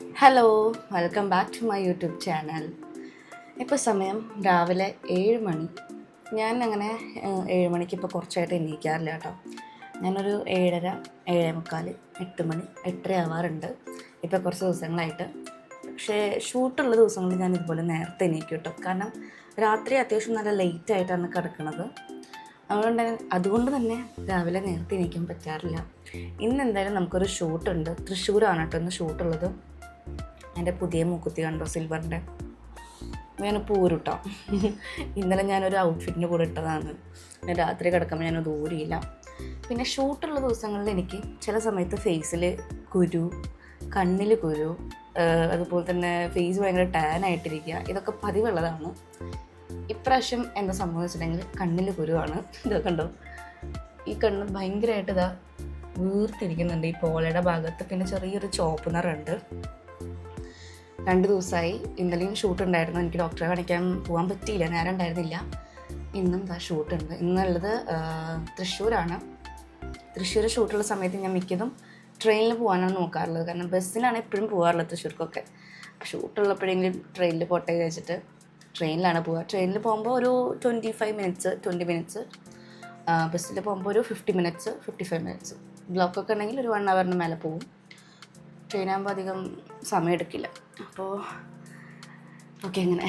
Hello welcome back to my YouTube channel ഇപ്പോൾ സമയം രാവിലെ ഏഴ് മണി. ഞാൻ അങ്ങനെ ഏഴ് മണിക്ക് ഇപ്പോൾ കുറച്ചായിട്ട് എണീക്കാറില്ല കേട്ടോ. ഞാനൊരു ഏഴര ഏഴേ മുക്കാൽ എട്ട് മണി എട്ടര ആവാറുണ്ട്. ഇപ്പോൾ കുറച്ച് ദിവസങ്ങളായിട്ട്. പക്ഷേ ഷൂട്ടുള്ള ദിവസങ്ങളിൽ ഞാൻ ഇതുപോലെ നേരത്തെ എണീക്കും കേട്ടോ. കാരണം രാത്രി അത്യാവശ്യം നല്ല ലേറ്റ് ആയിട്ടാണ് കിടക്കുന്നത് അതുകൊണ്ട് അതുകൊണ്ട് തന്നെ രാവിലെ നേരത്തെ എണീക്കാൻ പറ്റാറില്ല. ഇന്ന് എന്തായാലും നമുക്കൊരു ഷൂട്ടുണ്ട്. തൃശ്ശൂരാണ് കേട്ടോ ഇന്ന് ഷൂട്ടുള്ളത്. എന്റെ പുതിയ മൂക്കുത്തി കണ്ടോ സിൽവറിന്റെ ഞാൻ പൂരുട്ടോ ഇന്നലെ ഞാനൊരു ഔട്ട്ഫിറ്റിന്റെ കൂടെ ഇട്ടതാണ്. രാത്രി കിടക്കുമ്പോൾ ഞാനത് ദൂരിയില്ല. പിന്നെ ഷൂട്ടുള്ള ദിവസങ്ങളിൽ എനിക്ക് ചില സമയത്ത് ഫേസിൽ കുരു കണ്ണിൽ കുരു അതുപോലെ തന്നെ ഫേസ് ഭയങ്കര ടാൻ ആയിട്ടിരിക്കുക. ഇതൊക്കെ പതിവുള്ളതാണ്. ഇപ്രാവശ്യം എന്താ സംബന്ധിച്ചിട്ടുണ്ടെങ്കിൽ കണ്ണിൽ കുരുവാണ്. ഇതൊക്കെ ഉണ്ടോ ഈ കണ്ണ് ഭയങ്കരമായിട്ട് ഇതാ വീർത്തിരിക്കുന്നുണ്ട്. ഈ പോളയുടെ ഭാഗത്ത് പിന്നെ ചെറിയൊരു ചോപ്പ് നിറമുണ്ട് രണ്ട് ദിവസമായി ഇന്നലെയും ഷൂട്ട് ഉണ്ടായിരുന്നു. എനിക്ക് ഡോക്ടറെ കാണിക്കാൻ പോകാൻ പറ്റിയില്ല. നേരം ഉണ്ടായിരുന്നില്ല. ഇന്നും ആ ഷൂട്ട് ഉണ്ട്. ഇന്നുള്ളത് തൃശ്ശൂരാണ്. തൃശ്ശൂർ ഷൂട്ടുള്ള സമയത്ത് ഞാൻ മിക്കതും ട്രെയിനിൽ പോകാനാണ് നോക്കാറുള്ളത്. കാരണം ബസ്സിലാണ് എപ്പോഴും പോകാറുള്ളത് തൃശ്ശൂർക്കൊക്കെ. ഷൂട്ടുള്ളപ്പോഴെങ്കിലും ട്രെയിനിൽ പോട്ടെ വെച്ചിട്ട് ട്രെയിനിലാണ് പോവുക. ട്രെയിനിൽ പോകുമ്പോൾ ഒരു twenty five minutes twenty minutes ബസ്സിൽ പോകുമ്പോൾ ഒരു fifty minutes fifty five minutes ബ്ലോക്കൊക്കെ ഉണ്ടെങ്കിൽ ഒരു വൺ അവറിന് മേലെ പോകും ട്രെയിനാകുമ്പോൾ അധികം സമയം എടുക്കില്ല അപ്പോൾ ഓക്കെ അങ്ങനെ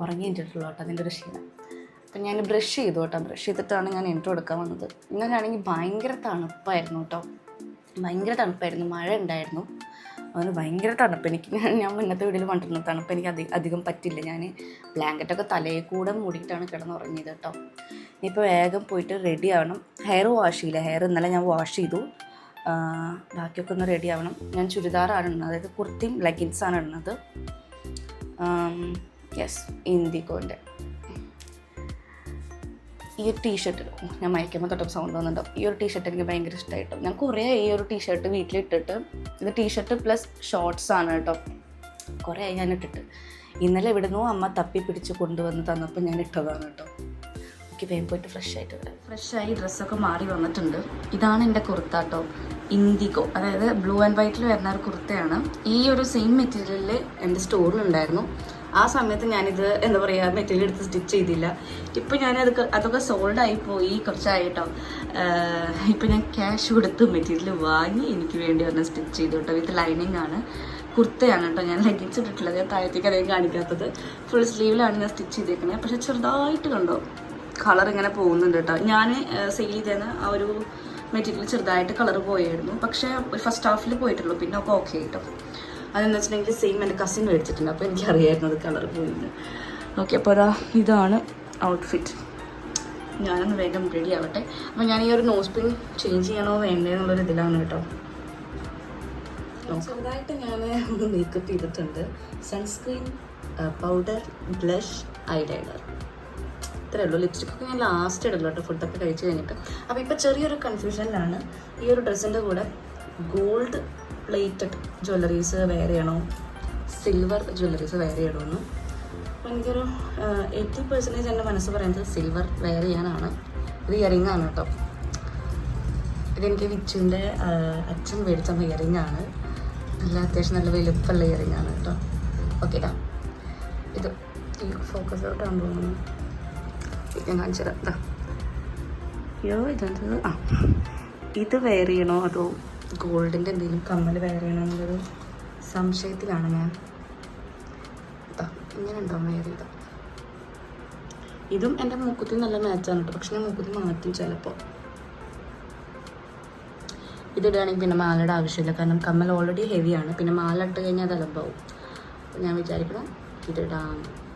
ഉറങ്ങിയിട്ടുള്ളൂ കേട്ടോ അതിന്റെ ഒരു ക്ഷീണം. അപ്പം ഞാൻ ബ്രഷ് ചെയ്തു കേട്ടോ. ബ്രഷ് ചെയ്തിട്ടാണ് ഞാൻ എന്റെ എടുക്കാൻ വന്നത്. ഇന്നലെയാണെങ്കിൽ ഭയങ്കര തണുപ്പായിരുന്നു കേട്ടോ. ഭയങ്കര തണുപ്പായിരുന്നു. മഴ ഉണ്ടായിരുന്നു. അതുകൊണ്ട് ഭയങ്കര തണുപ്പ്. എനിക്ക് ഞാൻ മുന്നത്തെ വീട്ടിൽ കൊണ്ടിരുന്ന തണുപ്പ് എനിക്ക് അധികം അധികം പറ്റില്ല. ഞാൻ ബ്ലാങ്കറ്റൊക്കെ തലയിൽ കൂടെ മൂടിയിട്ടാണ് കിടന്നുറങ്ങിയത് കേട്ടോ. ഇനിയിപ്പോൾ വേഗം പോയിട്ട് റെഡി ആവണം. ഹെയർ വാഷ് ചെയ്യില്ല? ഹെയർ ഇന്നലെ ഞാൻ വാഷ് ചെയ്തു. ബാക്കിയൊക്കെ ഒന്ന് റെഡി ആവണം. ഞാൻ ചുരിദാറാണ് ഇടുന്നത്. അതായത് കുർത്തിയും ലെഗിൻസാണ് ഇടുന്നത്. യെസ് ഇന്ദിഗോന്റെ ഈ ഒരു ടീഷർട്ട് ഞാൻ മയക്കുമ്പോൾ തൊട്ടും സൗണ്ട് വന്നിട്ടുണ്ടാവും. ഈ ഒരു ടീഷർട്ട് എനിക്ക് ഭയങ്കര ഇഷ്ടമായിട്ടും ഞാൻ കുറേ ഈ ഒരു ടീഷർട്ട് വീട്ടിലിട്ടിട്ട് ഇത് ടീഷർട്ട് പ്ലസ് ഷോർട്സ് ആണ് കേട്ടോ. കുറേ ഞാൻ ഇട്ടിട്ട്. ഇന്നലെ ഇവിടുന്നു അമ്മ തപ്പി പിടിച്ച് കൊണ്ടുവന്ന് തന്നപ്പോൾ ഞാൻ ഇട്ടതാണ് കേട്ടോ. എനിക്ക് വേഗം പോയിട്ട് ഫ്രഷ് ആയിട്ട് വരാം. ഫ്രഷായി ഡ്രസ്സൊക്കെ മാറി വന്നിട്ടുണ്ട്. ഇതാണ് എന്റെ കുർത്ത കേട്ടോ ഇൻഡിഗോ അതായത് ബ്ലൂ ആൻഡ് വൈറ്റിൽ വരുന്ന ഒരു കുർത്തയാണ്. ഈ ഒരു സെയിം മെറ്റീരിയലിൽ എന്റെ സ്റ്റോറിലുണ്ടായിരുന്നു ആ സമയത്ത് ഞാനിത് എന്താ പറയുക മെറ്റീരിയൽ എടുത്ത് സ്റ്റിച്ച് ചെയ്തില്ല. ഇപ്പം ഞാൻ അതൊക്കെ സോൾഡ് ആയി പോയി കുറച്ചായിട്ടോ. ഇപ്പം ഞാൻ ക്യാഷ് കൊടുത്ത് മെറ്റീരിയൽ വാങ്ങി എനിക്ക് വേണ്ടി വന്ന് സ്റ്റിച്ച് ചെയ്തു കേട്ടോ വിത്ത് ലൈനിങ് ആണ്. കുർത്തയാണ് കേട്ടോ ഞാൻ ലെഗിൻസ് ഇട്ടിട്ടുള്ളത്. താഴത്തേക്ക് അധികം കാണിക്കാത്തത്. ഫുൾ സ്ലീവിലാണ് ഞാൻ സ്റ്റിച്ച് ചെയ്തേക്കുന്നത് പക്ഷെ ചെറുതായിട്ട് കണ്ടോ? കളർ ഇങ്ങനെ പോകുന്നുണ്ട് കേട്ടോ. ഞാൻ സെയിൽ ചെയ്തതെന്ന് ആ ഒരു മെറ്റീരിയൽ ചെറുതായിട്ട് കളർ പോയായിരുന്നു. പക്ഷേ ഫസ്റ്റ് ഹാഫിൽ പോയിട്ടുള്ളൂ. പിന്നെ ഒക്കെ ഓക്കെ കേട്ടോ അതെന്ന് വെച്ചിട്ടുണ്ടെങ്കിൽ സെയിം എന്റെ കസിൻ മേടിച്ചിട്ടുണ്ട്. അപ്പോൾ എനിക്കറിയായിരുന്നു അത് കളർ പോയിരുന്നു ഓക്കെ അപ്പോൾ അതാ ഇതാണ് ഔട്ട്ഫിറ്റ് ഞാനൊന്ന് വേഗം റെഡി ആവട്ടെ. അപ്പോൾ ഞാൻ ഈ ഒരു നോസ് പിൻ ചേഞ്ച് ചെയ്യണോ വേണ്ടേ എന്നുള്ളൊരു ഇതിലാണ് കേട്ടോ. ചെറുതായിട്ട് ഞാൻ ഒന്ന് മേക്കപ്പ് ചെയ്തിട്ടുണ്ട് സൺസ്ക്രീൻ പൗഡർ ബ്ലഷ് ഐലൈനർ ഇത്രേ ഉള്ളൂ. ലിപ്സ്റ്റിക് ഒക്കെ ഞാൻ ലാസ്റ്റ് ഇടുള്ളൂ കേട്ടോ. ഫുഡൊക്കെ കഴിച്ച് കഴിഞ്ഞിട്ട്. അപ്പോൾ ഇപ്പോൾ ചെറിയൊരു കൺഫ്യൂഷനിലാണ് ഈ ഒരു ഡ്രസ്സിന്റെ കൂടെ ഗോൾഡ് പ്ലേറ്റഡ് ജ്വല്ലറീസ് വെയർ ചെയ്യണോ? സിൽവർ ജ്വല്ലറീസ് വെയർ ചെയ്യണമെന്ന് അപ്പോൾ എനിക്കൊരു എയ്റ്റി പെർസെന്റേജ് എന്റെ മനസ്സ് പറയുന്നത് സിൽവർ വെയർ ചെയ്യാനാണ്. ഇത് ആണ് കേട്ടോ. ഇതെനിക്ക് വിച്ചുവിന്റെ അച്ഛൻ മേടിച്ച ഇയറിംഗ് ആണ്. നല്ല അത്യാവശ്യം നല്ല വലുപ്പമുള്ള ഇയറിംഗ് ആണ് കേട്ടോ. ഓക്കെ ഇത്. ഫോക്കസ് ഔട്ട് ആകുമ്പോൾ ഞാൻ കാണിച്ചു തരാം. ദാ. അയ്യോ ഇതെന്ത്? ആ. ഇത് വെയർ ചെയ്യണോ അതോ ഗോൾഡിന്റെ എന്തെങ്കിലും കമ്മൽ വെയർ ചെയ്യണോ എന്നുള്ളൊരു സംശയത്തിലാണ് ഞാൻ. ഇങ്ങനെ ഉണ്ടോ വെയർ ചെയ്ത? ഇതും എന്റെ മൂക്കുത്തി നല്ല മാച്ചാണ് കേട്ടോ. പക്ഷെ ഞാൻ മൂക്കുത്തി മാറ്റും ചിലപ്പോൾ ഇതിടുകയാണെങ്കിൽ പിന്നെ മാലയുടെ ആവശ്യമില്ല. കാരണം കമ്മൽ ഓൾറെഡി ഹെവിയാണ് പിന്നെ മാല ഇട്ട് കഴിഞ്ഞാൽ അത് അലമ്പാവും. ഞാൻ വിചാരിക്കണം ഇതിടാം.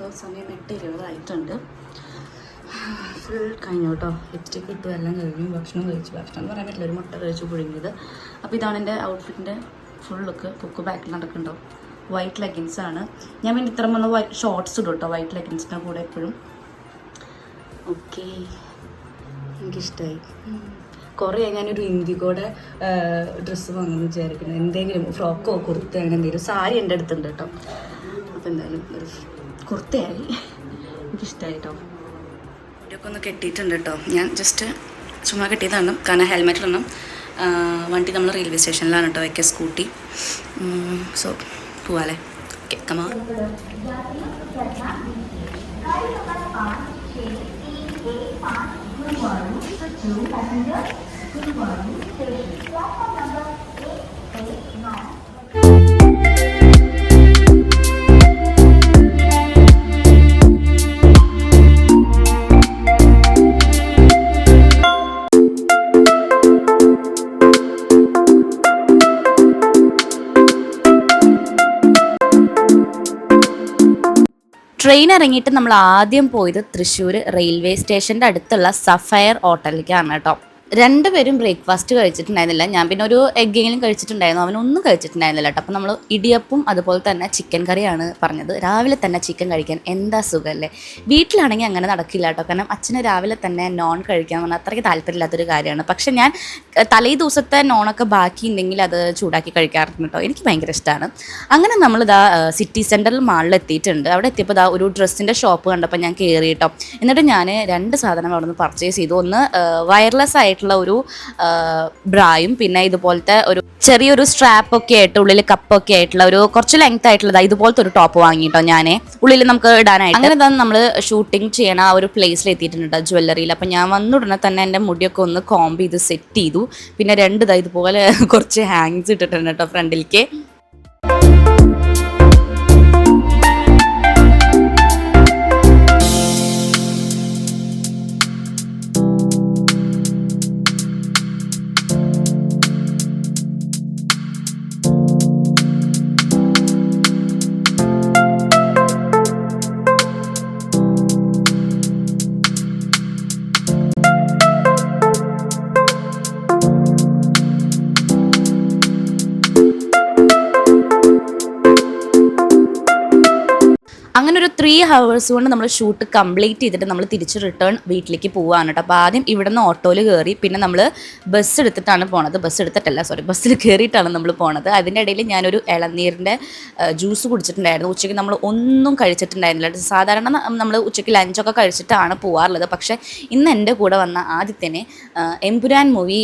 ഇപ്പോൾ സമയം എട്ട് ഇരുപതായിട്ടുണ്ട്. ഫുൾ കഴിഞ്ഞു കേട്ടോ. ലിപ്സ്റ്റിക് ഇട്ടു എല്ലാം കഴിഞ്ഞു. ഭക്ഷണം കഴിച്ചു. ഭക്ഷണം എന്ന് പറയാൻ പറ്റില്ല. ഒരു മുട്ട കഴിച്ചു പുഴുങ്ങിയത്. അപ്പോൾ ഇതാണ് എന്റെ ഔട്ട്ഫിറ്റിന്റെ ഫുൾ ലുക്ക് കുക്ക് ബാക്കിൽ നടക്കുന്നുണ്ടോ? വൈറ്റ് ലെഗിൻസ് ആണ്. ഞാൻ പിന്നെ ഇത്ര വന്ന വൈറ്റ് ഷോർട്സ് ഇടും കേട്ടോ. വൈറ്റ് ലെഗിൻസിന്റെ കൂടെ എപ്പോഴും. ഓക്കെ എനിക്കിഷ്ടമായി കുറേ ഞാനൊരു ഇന്ത്യക്കൂടെ ഡ്രസ്സ് വാങ്ങുമെന്ന് വിചാരിക്കുന്നു. എന്തെങ്കിലും ഫ്രോക്കോ കുർത്ത അങ്ങനെ എന്തെങ്കിലും സാരി എന്റെ അടുത്തുണ്ട് കേട്ടോ. അപ്പോൾ എന്തായാലും കുർത്തയായി. എനിക്കിഷ്ടമായി കേട്ടോ ഇതൊക്കെ ഒന്ന് കെട്ടിയിട്ടുണ്ട് കേട്ടോ. ഞാൻ ജസ്റ്റ് ചുമ്മാ കെട്ടിയതാണ്. കാരണം ഹെൽമെറ്റ് ഇടണം. ആ, വണ്ടി നമ്മൾ റെയിൽവേ സ്റ്റേഷനിലാണ് കേട്ടോ വയ്ക്കുക സ്കൂട്ടി. സോ പോവാല്ലേ? ഓക്കെ കമാ ട്രെയിൻ ഇറങ്ങിയിട്ട് നമ്മൾ ആദ്യം പോയത് തൃശ്ശൂർ റെയിൽവേ സ്റ്റേഷന്റെ അടുത്തുള്ള സഫയർ ഹോട്ടലിലേക്കാണ് കേട്ടോ. രണ്ടുപേരും ബ്രേക്ക്ഫാസ്റ്റ് കഴിച്ചിട്ടുണ്ടായിരുന്നില്ല. ഞാൻ പിന്നെ ഒരു എഗ്ഗെങ്കിലും കഴിച്ചിട്ടുണ്ടായിരുന്നു. അവനൊന്നും കഴിച്ചിട്ടുണ്ടായിരുന്നില്ല കേട്ടോ. അപ്പോൾ നമ്മൾ ഇടിയപ്പും അതുപോലെ തന്നെ ചിക്കൻ കറിയാണ് പറഞ്ഞത്. രാവിലെ തന്നെ ചിക്കൻ കഴിക്കാൻ എന്താ സുഖമല്ലേ? വീട്ടിലാണെങ്കിൽ അങ്ങനെ നടക്കില്ല കേട്ടോ. കാരണം അച്ഛന് രാവിലെ തന്നെ നോൺ കഴിക്കാൻ പറഞ്ഞാൽ അത്രയ്ക്ക് താല്പര്യമില്ലാത്തൊരു കാര്യമാണ്. പക്ഷേ ഞാൻ തലേ ദിവസത്തെ നോണൊക്കെ ബാക്കി ഉണ്ടെങ്കിൽ അത് ചൂടാക്കി കഴിക്കാറുണ്ട് കേട്ടോ. എനിക്ക് ഭയങ്കര ഇഷ്ടമാണ്. അങ്ങനെ നമ്മൾ ഇതാ സിറ്റി സെന്ററിൽ മാളിൽ എത്തിയിട്ടുണ്ട് അവിടെ എത്തിയപ്പോൾ ഇതാ ഒരു ഡ്രസ്സിന്റെ ഷോപ്പ് കണ്ടപ്പോൾ ഞാൻ കയറി കേട്ടോ. എന്നിട്ട് ഞാൻ രണ്ട് സാധനം അവിടെ നിന്ന് പർച്ചേസ് ചെയ്തു. ഒന്ന് വയർലെസ് ആയിട്ടുള്ള ഒരു ബ്രായും പിന്നെ ഇതുപോലത്തെ ഒരു ചെറിയൊരു സ്ട്രാപ്പ് ഒക്കെ ആയിട്ട് ഉള്ളിൽ കപ്പ് ഒക്കെ ആയിട്ടുള്ള ഒരു കുറച്ച് ലെങ്ത് ആയിട്ടുള്ളത് ഇതുപോലത്തെ ഒരു ടോപ്പ് വാങ്ങിട്ടോ ഞാൻ ഉള്ളിൽ നമുക്ക് ഇടാനായിട്ട്. അങ്ങനെ തന്നെ നമ്മൾ ഷൂട്ടിംഗ് ചെയ്യണ ആ ഒരു പ്ലേസിൽ എത്തിയിട്ടുണ്ട് ജ്വല്ലറിയിൽ അപ്പം ഞാൻ വന്നുടനെ തന്നെ എന്റെ മുടിയൊക്കെ ഒന്ന് കോംബ് ചെയ്ത് സെറ്റ് ചെയ്തു. പിന്നെ രണ്ട് ഇതാ ഇതുപോലെ കുറച്ച് ഹാങ്സ് ഇട്ടിട്ടുണ്ട് കേട്ടോ ഫ്രണ്ടിലേക്ക് അങ്ങനെ ഒരു ത്രീ ഹവേഴ്സ് കൊണ്ട് നമ്മൾ ഷൂട്ട് കംപ്ലീറ്റ് ചെയ്തിട്ട് നമ്മൾ തിരിച്ച് റിട്ടേൺ വീട്ടിലേക്ക് പോവാണ് കേട്ടോ. അപ്പോൾ ആദ്യം ഇവിടെ നിന്ന് ഓട്ടോയിൽ കയറി പിന്നെ നമ്മൾ ബസ് എടുത്തിട്ടാണ് പോണത്. ബസ് എടുത്തിട്ടല്ല സോറി ബസ്സിൽ കയറിയിട്ടാണ് നമ്മൾ പോണത്. അതിന്റെ ഇടയിൽ ഞാനൊരു ഇളനീരിന്റെ ജ്യൂസ് കുടിച്ചിട്ടുണ്ടായിരുന്നു. ഉച്ചയ്ക്ക് നമ്മൾ ഒന്നും കഴിച്ചിട്ടുണ്ടായിരുന്നില്ല. സാധാരണ നമ്മൾ ഉച്ചയ്ക്ക് ലഞ്ചൊക്കെ കഴിച്ചിട്ടാണ് പോകാറുള്ളത് പക്ഷേ ഇന്ന് എന്റെ കൂടെ വന്ന ആദ്യത്തിനെ എംപുരാൻ മൂവി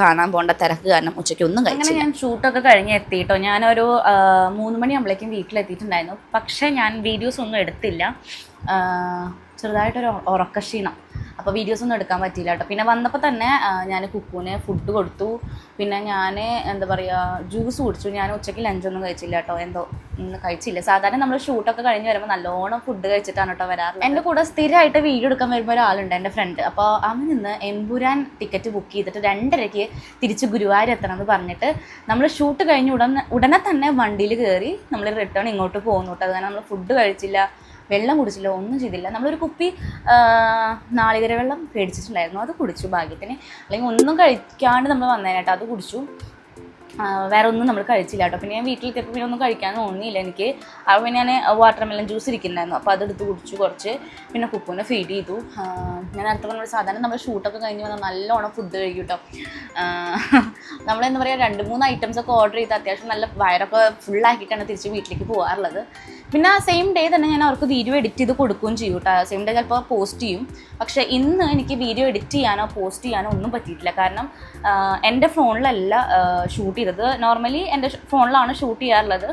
കാണാൻ പോകേണ്ട തിരക്ക് കാരണം ഉച്ചയ്ക്ക് ഒന്നും കഴിച്ചില്ല. ഞാൻ ഷൂട്ടൊക്കെ കഴിഞ്ഞ് എത്തിയിട്ടോ ഞാനൊരു മൂന്ന് മണിയാകുമ്പോഴേക്കും വീട്ടിലെത്തിയിട്ടുണ്ടായിരുന്നു. പക്ഷേ ഞാൻ വീഡിയോസ് ഒന്നും എടുത്തില്ല. ചെറുതായിട്ടൊരു ഉറക്കക്ഷീണം അപ്പോൾ വീഡിയോസ് ഒന്നും എടുക്കാൻ പറ്റിയില്ല കേട്ടോ. പിന്നെ വന്നപ്പോൾ തന്നെ ഞാൻ കുക്കുവിന് ഫുഡ് കൊടുത്തു. പിന്നെ ഞാൻ എന്താ പറയുക ജ്യൂസ് കുടിച്ചു. ഞാൻ ഉച്ചയ്ക്ക് ലഞ്ചൊന്നും കഴിച്ചില്ല കേട്ടോ. എന്തോ ഒന്നും കഴിച്ചില്ല. സാധാരണ നമ്മൾ ഷൂട്ടൊക്കെ കഴിഞ്ഞ് വരുമ്പോൾ നല്ലോണം ഫുഡ് കഴിച്ചിട്ടാണ് കേട്ടോ വരാറ് എന്റെ കൂടെ സ്ഥിരമായിട്ട് വീഡിയോ എടുക്കാൻ വരുമ്പോൾ ഒരാളുണ്ട് എന്റെ ഫ്രണ്ട് അപ്പോൾ അവൻ നിന്ന് എമ്പുരാൻ ടിക്കറ്റ് ബുക്ക് ചെയ്തിട്ട് രണ്ടരയ്ക്ക് തിരിച്ച് ഗുരുവായൂർ എത്തണം എന്ന് പറഞ്ഞിട്ട് നമ്മൾ ഷൂട്ട് കഴിഞ്ഞ് ഉടനെ ഉടനെ തന്നെ വണ്ടിയിൽ കയറി നമ്മൾ റിട്ടേൺ ഇങ്ങോട്ട് പോകുന്നു കേട്ടോ. അതുകാരണം നമ്മൾ ഫുഡ് കഴിച്ചില്ല. വെള്ളം കുടിച്ചില്ല ഒന്നും ചെയ്തില്ല. നമ്മളൊരു കുപ്പി നാളികര വെള്ളം മേടിച്ചിട്ടുണ്ടായിരുന്നു അത് കുടിച്ചു ഭാഗ്യത്തിന്. അല്ലെങ്കിൽ ഒന്നും കഴിക്കാണ്ട് നമ്മൾ വന്നേനേട്ടോ അത് കുടിച്ചു. വേറെ ഒന്നും നമ്മൾ കഴിച്ചില്ല കേട്ടോ. പിന്നെ ഞാൻ വീട്ടിലെത്തിയപ്പോൾ പിന്നെ ഒന്നും കഴിക്കാൻ തോന്നിയില്ല. എനിക്ക് അപ്പോൾ പിന്നെ ഞാൻ വാട്ടർ മെലൺ ജ്യൂസ് ഇരിക്കുന്നുണ്ടായിരുന്നു അപ്പോൾ അതെടുത്ത് കുടിച്ചു കുറച്ച്. പിന്നെ കുപ്പൂനെ ഫീഡ് ചെയ്തു. ഞാൻ നേരത്തെ പറഞ്ഞ സാധാരണ നമ്മൾ ഷൂട്ടൊക്കെ കഴിഞ്ഞ് വന്നാൽ നല്ലോണം ഫുഡ് കഴിക്കും കേട്ടോ. നമ്മളെന്താ പറയുക രണ്ട് മൂന്ന് ഐറ്റംസ് ഒക്കെ ഓർഡർ ചെയ്ത് അത്യാവശ്യം നല്ല വയറൊക്കെ ഫുള്ളാക്കിയിട്ടാണ് തിരിച്ച് വീട്ടിലേക്ക് പോകാറുള്ളത്. പിന്നെ ആ സെയിം ഡേ തന്നെ ഞാൻ അവർക്ക് വീഡിയോ എഡിറ്റ് ചെയ്ത് കൊടുക്കുകയും ചെയ്യും കേട്ടോ. സെയിം ഡേ ചിലപ്പോൾ പോസ്റ്റ് ചെയ്യും. പക്ഷേ ഇന്ന് എനിക്ക് വീഡിയോ എഡിറ്റ് ചെയ്യാനോ പോസ്റ്റ് ചെയ്യാനോ ഒന്നും പറ്റിയിട്ടില്ല. കാരണം എന്റെ ഫോണിലല്ല ഷൂട്ട് ചെയ്തത് നോർമലി എന്റെ ഫോണിലാണ് ഷൂട്ട് ചെയ്യാറുള്ളത്.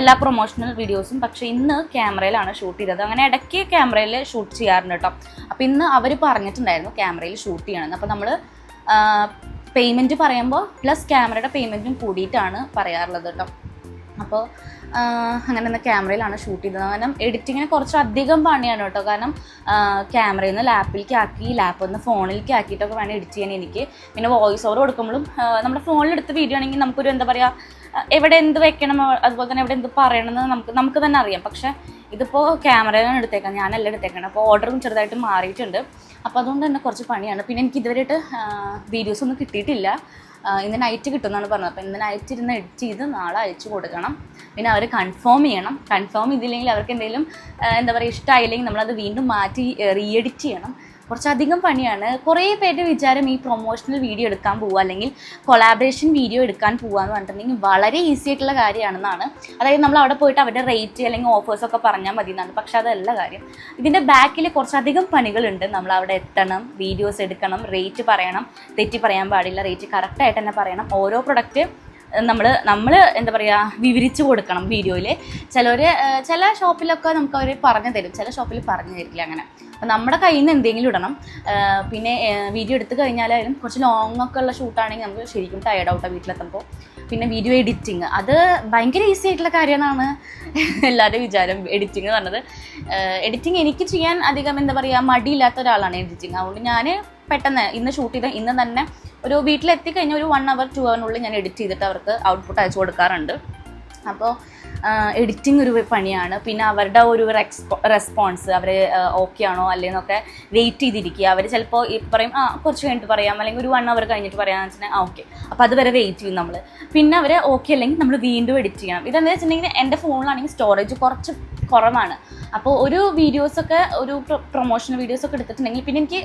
എല്ലാ പ്രൊമോഷണൽ വീഡിയോസും പക്ഷേ ഇന്ന് ക്യാമറയിലാണ് ഷൂട്ട് ചെയ്തത്. അങ്ങനെ ഇടയ്ക്ക് ക്യാമറയിൽ ഷൂട്ട് ചെയ്യാറുണ്ട് കേട്ടോ. അപ്പോൾ ഇന്ന് അവർ പറഞ്ഞിട്ടുണ്ടായിരുന്നു ക്യാമറയിൽ ഷൂട്ട് ചെയ്യണമെന്ന്. അപ്പോൾ നമ്മൾ പേയ്മെന്റ് പറയുമ്പോൾ പ്ലസ് ക്യാമറയുടെ പേയ്മെന്റും കൂടിയിട്ടാണ് പറയാറുള്ളത് കേട്ടോ. അപ്പോൾ അങ്ങനെ ഒന്ന് ക്യാമറയിലാണ് ഷൂട്ട് ചെയ്തത്. കാരണം എഡിറ്റിങ്ങിന് കുറച്ച് അധികം പണിയാണ് കേട്ടോ. കാരണം ക്യാമറയിൽ നിന്ന് ലാപ്പിലേക്ക് ആക്കി ലാപ്പിൽ നിന്ന് ഫോണിലേക്ക് ആക്കിയിട്ടൊക്കെ വേണം എഡിറ്റ് ചെയ്യാൻ എനിക്ക്. പിന്നെ വോയിസ് ഓവർ കൊടുക്കുമ്പോഴും നമ്മുടെ ഫോണിലെടുത്ത് വീഡിയോ ആണെങ്കിൽ നമുക്കൊരു എന്താ പറയുക എവിടെ എന്ത് വെക്കണം അതുപോലെ തന്നെ എവിടെ എന്ത് പറയണമെന്ന് നമുക്ക് നമുക്ക് തന്നെ അറിയാം. പക്ഷേ ഇതിപ്പോൾ ക്യാമറയിലാണ് എടുത്തേക്കാം ഞാനല്ല എടുത്തേക്കണം അപ്പോൾ ഓർഡറും ചെറുതായിട്ട് മാറിയിട്ടുണ്ട്. അപ്പോൾ അതുകൊണ്ട് തന്നെ കുറച്ച് പണിയാണ്. പിന്നെ എനിക്ക് ഇതുവരെയായിട്ട് വീഡിയോസ് ഒന്നും കിട്ടിയിട്ടില്ല. ഇന്ന് നൈറ്റ് കിട്ടുമെന്നാണ് പറഞ്ഞത്. അപ്പോൾ ഇന്ന് നൈറ്റ് ഇരുന്ന് എഡിറ്റ് ചെയ്ത് നാളെ അയച്ചു കൊടുക്കണം. പിന്നെ അവർ കൺഫേം ചെയ്യണം. കൺഫേം ചെയ്തില്ലെങ്കിൽ അവർക്ക് എന്തെങ്കിലും എന്താ പറയുക ഇഷ്ടമായില്ലെങ്കിൽ നമ്മളത് വീണ്ടും മാറ്റി റീ എഡിറ്റ് ചെയ്യണം. കുറച്ചധികം പണിയാണ്. കുറേ പേരുടെ വിചാരം ഈ പ്രൊമോഷണൽ വീഡിയോ എടുക്കാൻ പോവുക അല്ലെങ്കിൽ കൊളാബറേഷൻ വീഡിയോ എടുക്കാൻ പോവുക എന്ന് പറഞ്ഞിട്ടുണ്ടെങ്കിൽ വളരെ ഈസി ആയിട്ടുള്ള കാര്യമാണെന്നാണ്. അതായത് നമ്മൾ അവിടെ പോയിട്ട് അവരുടെ റേറ്റ് അല്ലെങ്കിൽ ഓഫേഴ്സ് ഒക്കെ പറഞ്ഞാൽ മതി എന്നാണ്. പക്ഷെ അതല്ല കാര്യം. ഇതിന്റെ ബാക്കിൽ കുറച്ചധികം പണികളുണ്ട്. നമ്മൾ അവിടെ എത്തണം വീഡിയോസ് എടുക്കണം റേറ്റ് പറയണം. തെറ്റി പറയാൻ പാടില്ല റേറ്റ് കറക്റ്റായിട്ട് തന്നെ പറയണം. ഓരോ പ്രൊഡക്റ്റ് നമ്മൾ നമ്മൾ എന്താ പറയുക വിവരിച്ചു കൊടുക്കണം വീഡിയോയിൽ ചിലർ ചില ഷോപ്പിലൊക്കെ നമുക്ക് അവർ പറഞ്ഞു തരും. ചില ഷോപ്പിൽ പറഞ്ഞു തരില്ല അങ്ങനെ. അപ്പോൾ നമ്മുടെ കയ്യിൽ നിന്ന് എന്തെങ്കിലും ഇടണം. പിന്നെ വീഡിയോ എടുത്തു കഴിഞ്ഞാലായാലും കുറച്ച് ലോങ് ഒക്കെ ഉള്ള ഷൂട്ടാണെങ്കിൽ നമുക്ക് ശരിക്കും ടയർഡ് ഔട്ടാണ് വീട്ടിലെത്തുമ്പോൾ പിന്നെ വീഡിയോ എഡിറ്റിങ് അത് ഭയങ്കര ഈസി ആയിട്ടുള്ള കാര്യമെന്നാണ് എല്ലാവരുടെയും വിചാരം എഡിറ്റിംഗ് എന്ന് പറഞ്ഞത്. എഡിറ്റിംഗ് എനിക്ക് ചെയ്യാൻ അധികം എന്താ പറയുക മടിയില്ലാത്ത ഒരാളാണ് എഡിറ്റിംഗ് അതുകൊണ്ട് ഞാൻ പെട്ടെന്ന് ഇന്ന് ഷൂട്ട് ചെയ്ത ഇന്ന് തന്നെ ഒരു വീട്ടിലെത്തി കഴിഞ്ഞാൽ ഒരു വൺ അവർ ടു അവറിനുള്ളിൽ ഞാൻ എഡിറ്റ് ചെയ്തിട്ട് അവർക്ക് ഔട്ട്പുട്ട് അയച്ചു കൊടുക്കാറുണ്ട്. അപ്പോൾ എഡിറ്റിംഗ് ഒരു പണിയാണ്. പിന്നെ അവരുടെ ഒരു റെസ്പോൺസ് അവർ ഓക്കെ ആണോ അല്ലേന്നൊക്കെ വെയിറ്റ് ചെയ്തിരിക്കുക. അവർ ചിലപ്പോൾ ഈ പറയും ആ കുറച്ച് കഴിഞ്ഞിട്ട് പറയാം. അല്ലെങ്കിൽ ഒരു വൺ അവർ കഴിഞ്ഞിട്ട് പറയാമെന്ന് വെച്ചിട്ടുണ്ടെങ്കിൽ ആ ഓക്കെ അപ്പോൾ അതുവരെ വെയിറ്റ് ചെയ്യും നമ്മൾ പിന്നെ അവരെ ഓക്കെ അല്ലെങ്കിൽ നമ്മൾ വീണ്ടും എഡിറ്റ് ചെയ്യണം. ഇതെന്താ വെച്ചിട്ടുണ്ടെങ്കിൽ എന്റെ ഫോണിലാണെങ്കിൽ സ്റ്റോറേജ് കുറച്ച് കുറവാണ് അപ്പോൾ ഒരു വീഡിയോസൊക്കെ ഒരു പ്രൊമോഷൻ വീഡിയോസൊക്കെ എടുത്തിട്ടുണ്ടെങ്കിൽ പിന്നെ എനിക്ക്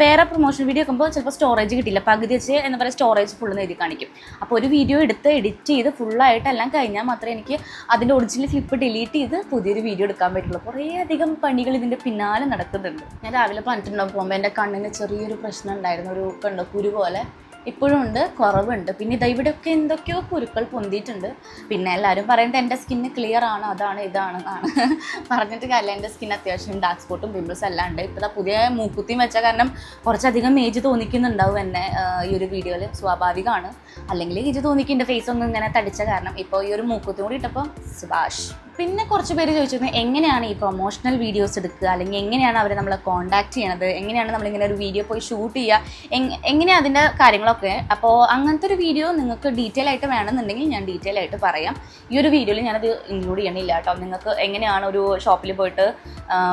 വേറെ പ്രൊമോഷൻ വീഡിയോ വെക്കുമ്പോൾ ചിലപ്പോൾ സ്റ്റോറേജ് കിട്ടില്ല. പകുതി വെച്ച് എന്താ പറയുക സ്റ്റോറേജ് ഫുള്ള് എഴുതി കാണിക്കും. അപ്പോൾ ഒരു വീഡിയോ എടുത്ത് എഡിറ്റ് ചെയ്ത് ഫുള്ളായിട്ട് എല്ലാം കഴിഞ്ഞാൽ മാത്രമേ എനിക്ക് അതിന്റെ ഒറിജിനൽ ക്ലിപ്പ് ഡിലീറ്റ് ചെയ്ത് പുതിയൊരു വീഡിയോ എടുക്കാൻ പറ്റുള്ളൂ. കുറേ അധികം പണികൾ ഇതിന്റെ പിന്നാലെ നടക്കുന്നുണ്ട്. ഞാൻ രാവിലെ പറഞ്ഞിട്ടുണ്ടാവും പോകുമ്പോൾ എന്റെ കണ്ണിന് ചെറിയൊരു പ്രശ്നം ഉണ്ടായിരുന്നു. ഒരു കണ്ണ് കുരു പോലെ. ഇപ്പോഴും ഉണ്ട് കുറവുണ്ട്. പിന്നെ ഇതാ ഇവിടെയൊക്കെ എന്തൊക്കെയോ കുരുക്കൾ പൊന്തിയിട്ടുണ്ട്. പിന്നെ എല്ലാവരും പറയുന്നത് എന്റെ സ്കിന്ന് ക്ലിയർ ആണ് അതാണ് ഇതാണ് എന്നാണ്. പറഞ്ഞിട്ട് കാര്യമില്ല. എന്റെ സ്കിൻ അത്യാവശ്യം ഡാർക്ക് സ്പോട്ടും പിമ്പിൾസ് എല്ലാം ഉണ്ട്. ഇപ്പോൾ പുതിയ മൂക്കുത്തിയും വെച്ച കാരണം കുറച്ചധികം ഏജ് തോന്നിക്കുന്നുണ്ടാവും എന്നെ ഈ ഒരു വീഡിയോയിൽ സ്വാഭാവികമാണ്. അല്ലെങ്കിൽ ഏജ് തോന്നിക്കും എന്റെ ഫേസ് ഒന്നും ഇങ്ങനെ തടിച്ച കാരണം. ഇപ്പോൾ ഈ ഒരു മൂക്കുത്തി കൂടി ഇട്ടപ്പോൾ സുഭാഷ്. പിന്നെ കുറച്ച് പേര് ചോദിച്ചിരുന്നത് എങ്ങനെയാണ് ഈ പ്രൊമോഷണൽ വീഡിയോസ് എടുക്കുക? അല്ലെങ്കിൽ എങ്ങനെയാണ് അവരെ നമ്മളെ കോൺടാക്ട് ചെയ്യണത്? എങ്ങനെയാണ് നമ്മളിങ്ങനെ ഒരു വീഡിയോ പോയി ഷൂട്ട് ചെയ്യുക? എങ് എങ്ങനെയാണ് അതിന്റെ കാര്യങ്ങളൊക്കെ. അപ്പോൾ അങ്ങനത്തെ ഒരു വീഡിയോ നിങ്ങൾക്ക് ഡീറ്റെയിൽ ആയിട്ട് വേണമെന്നുണ്ടെങ്കിൽ ഞാൻ ഡീറ്റെയിൽ ആയിട്ട് പറയാം. ഈ ഒരു വീഡിയോയിൽ ഞാനത് ഇൻക്ലൂഡ് ചെയ്യണില്ല കേട്ടോ. നിങ്ങൾക്ക് എങ്ങനെയാണ് ഒരു ഷോപ്പിൽ പോയിട്ട്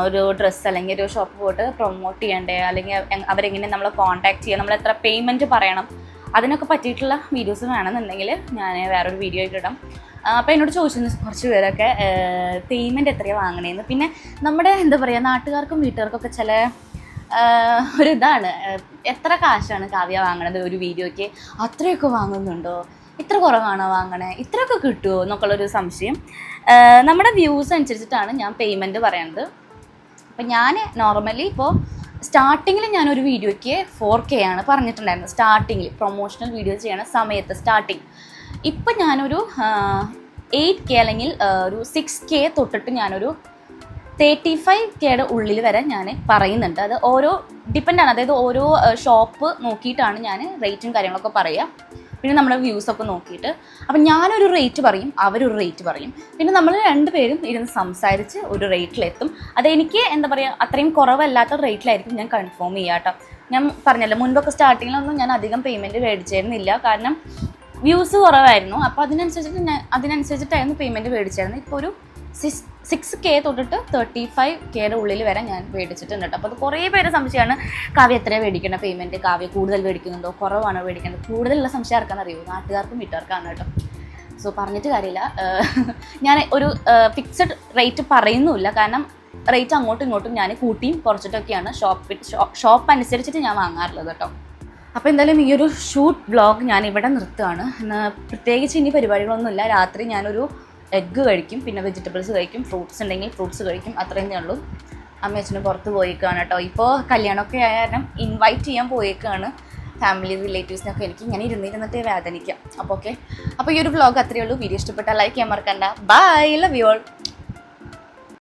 ഒരു ഡ്രസ്സ് അല്ലെങ്കിൽ ഒരു ഷോപ്പ് പോയിട്ട് പ്രൊമോട്ട് ചെയ്യണ്ടേ? അല്ലെങ്കിൽ അവരെങ്ങനെ നമ്മളെ കോൺടാക്ട് ചെയ്യുക നമ്മൾ എത്ര പേയ്മെന്റ് പറയണം? അതിനൊക്കെ പറ്റിയിട്ടുള്ള വീഡിയോസ് വേണമെന്നുണ്ടെങ്കിൽ ഞാൻ വേറൊരു വീഡിയോ ആയിട്ട് ഇടാം. അപ്പോൾ എന്നോട് ചോദിച്ചിരുന്നു കുറച്ച് പേരൊക്കെ പേയ്മെന്റ് എത്രയാണ് വാങ്ങണേന്ന്. പിന്നെ നമ്മുടെ എന്താ പറയുക നാട്ടുകാർക്കും വീട്ടുകാർക്കൊക്കെ ചില ഒരു ഇതാണ് എത്ര കാശാണ് കാവ്യ വാങ്ങണത് ഒരു വീഡിയോയ്ക്ക്? അത്രയൊക്കെ വാങ്ങുന്നുണ്ടോ? ഇത്ര കുറവാണോ വാങ്ങണേ? ഇത്രയൊക്കെ കിട്ടുമോ എന്നൊക്കെയുള്ളൊരു സംശയം. നമ്മുടെ വ്യൂസ് അനുസരിച്ചിട്ടാണ് ഞാൻ പേയ്മെന്റ് പറയുന്നത് അപ്പം ഞാൻ നോർമലി ഇപ്പോൾ സ്റ്റാർട്ടിങ്ങിൽ ഞാനൊരു വീഡിയോയ്ക്ക് ഫോർ കെ ആണ് പറഞ്ഞിട്ടുണ്ടായിരുന്നത്. സ്റ്റാർട്ടിങ്ങിൽ പ്രൊമോഷണൽ വീഡിയോ ചെയ്യണ സമയത്ത് സ്റ്റാർട്ടിങ് ഇപ്പം ഞാനൊരു എയ്റ്റ് കെ അല്ലെങ്കിൽ ഒരു സിക്സ് കെ തൊട്ടിട്ട് ഞാനൊരു തേർട്ടി ഫൈവ് കെയുടെ ഉള്ളിൽ വരെ ഞാൻ പറയുന്നുണ്ട്. അത് ഓരോ ഡിപ്പെൻഡാണ് അതായത് ഓരോ ഷോപ്പ് നോക്കിയിട്ടാണ് ഞാൻ റേറ്റും കാര്യങ്ങളൊക്കെ പറയുക പിന്നെ നമ്മുടെ വ്യൂസ് ഒക്കെ നോക്കിയിട്ട്. അപ്പം ഞാനൊരു റേറ്റ് പറയും അവരൊരു റേറ്റ് പറയും. പിന്നെ നമ്മൾ രണ്ടുപേരും ഇരുന്ന് സംസാരിച്ച് ഒരു റേറ്റിലെത്തും അതെനിക്ക് എന്താ പറയുക അത്രയും കുറവല്ലാത്ത റേറ്റിലായിരിക്കും ഞാൻ കൺഫേം ചെയ്യാട്ടോ ഞാൻ പറഞ്ഞല്ലോ മുൻപൊക്കെ സ്റ്റാർട്ടിങ്ങിലൊന്നും ഞാൻ അധികം പേയ്മെന്റ് മേടിച്ചിരുന്നില്ല. കാരണം വ്യൂസ് കുറവായിരുന്നു. അപ്പോൾ അതിനനുസരിച്ചിട്ട് ഞാൻ അതിനനുസരിച്ചിട്ടായിരുന്നു പേയ്മെന്റ് മേടിച്ചായിരുന്നു ഇപ്പോൾ ഒരു സിക്സ് കെ തൊട്ടിട്ട് തേർട്ടി ഫൈവ് കെയുടെ ഉള്ളിൽ വരെ ഞാൻ മേടിച്ചിട്ടുണ്ട് കേട്ടോ. അപ്പോൾ അത് കുറേ പേര് സംശയമാണ് കാവ്യ എത്രയാണ് മേടിക്കേണ്ട പേയ്മെന്റ് കാവ്യ കൂടുതൽ മേടിക്കുന്നുണ്ടോ കുറവാണോ മേടിക്കേണ്ടത് കൂടുതലുള്ള സംശയം ആർക്കാണെന്ന് അറിയുമോ നാട്ടുകാർക്കും വീട്ടുകാർക്കാണ് കേട്ടോ. സോ പറഞ്ഞിട്ട് കാര്യമില്ല. ഞാൻ ഒരു ഫിക്സഡ് റേറ്റ് പറയുന്നുമില്ല. കാരണം റേറ്റ് അങ്ങോട്ടും ഇങ്ങോട്ടും ഞാൻ കൂട്ടിയും കുറച്ചിട്ടൊക്കെയാണ് ഷോപ്പ് ഷോപ്പ് അനുസരിച്ചിട്ട് ഞാൻ വാങ്ങാറുള്ളത് കേട്ടോ. അപ്പോൾ എന്തായാലും ഈ ഒരു ഷൂട്ട് വ്ളോഗ് ഞാൻ ഇവിടെ നിർത്തുകയാണ് പ്രത്യേകിച്ച് ഇനി പരിപാടികളൊന്നുമില്ല. രാത്രി ഞാനൊരു എഗ്ഗ് കഴിക്കും പിന്നെ വെജിറ്റബിൾസ് കഴിക്കും ഫ്രൂട്ട്സ് ഉണ്ടെങ്കിൽ ഫ്രൂട്ട്സ് കഴിക്കും. അത്രയും ഉള്ളൂ. അമ്മ പുറത്ത് പോയേക്കാണ് കേട്ടോ. ഇപ്പോൾ കല്യാണമൊക്കെ ആയ കാരണം ഇൻവൈറ്റ് ചെയ്യാൻ പോയേക്കാണ് ഫാമിലി റിലേറ്റീവ്സിനൊക്കെ എനിക്ക് ഇങ്ങനെ ഇരുന്നിരുന്നിട്ട് വേദനിക്കാം. അപ്പോൾ ഓക്കെ അപ്പോൾ ഈ ഒരു വ്ളോഗ് അത്രയേ ഉള്ളൂ. വീഡിയോ ഇഷ്ടപ്പെട്ടാൽ ലൈക്ക് ചെയ്യാൻ മറക്കണ്ട. Bye love you all